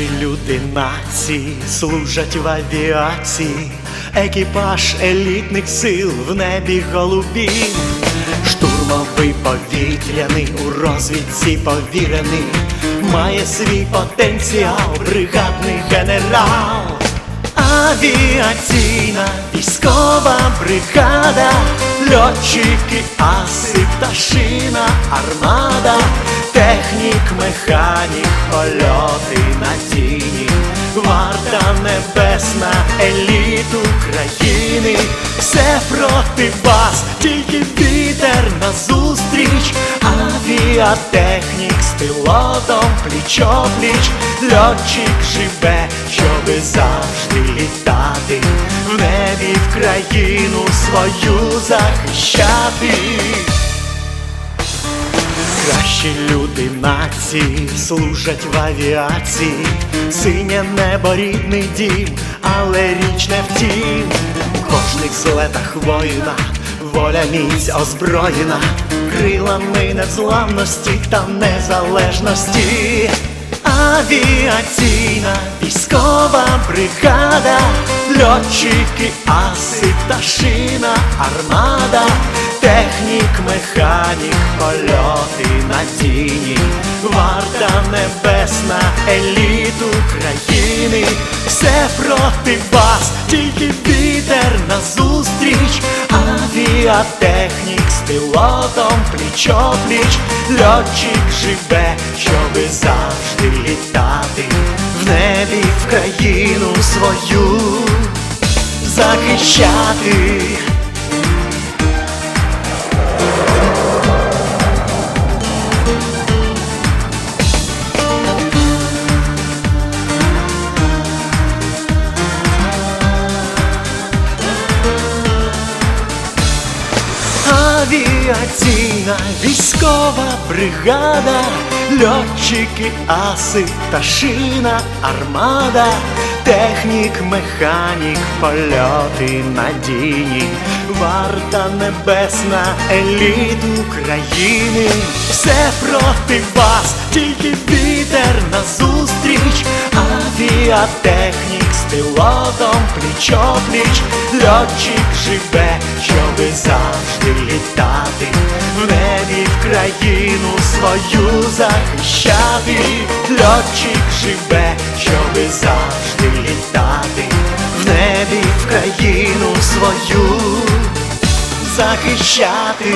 люди нації служать в авіації, екіпаж елітних сил в небі голубі, штурмовий повітряний у розвідці повірений, має свій потенціал, бригадний генерал. Авіаційна військова бригада, льотчики, аси, пташина, армада, технік, механік, польоти на тіні, варта небесна, еліт України, все проти вас, тільки вітер назустріч, авіатехнік з пілотом пліч-опліч, льотчик живе, щоби завжди літати, в небі в країну свою захищати. Кращі люди нації служать в авіації, синє небо рідний дім, але річ не втім. в кожних злетах воїна, воля міць озброєна, крилами незламності та незалежності. Авіаційна військова бригада, льотчики, аси, пташина, армада, технік, механік, польоти на тіні, варта небесна, еліт України, все проти вас, тільки вітер назустріч, авіатехнік з пілотом пліч-опліч, льотчик живе, щоби завжди літати, в небі в країну свою захищати. Авіаційна військова бригада, льотчики, аси, пташина, армада, технік, механік, польоти надійні, варта небесна, еліт України, все проти вас, тільки вітер назустріч, авіатехнік з пілотом пліч-опліч, льотчик живе, щоби свою захищати, льотчик живе, щоби завжди літати, в небі в країну свою захищати.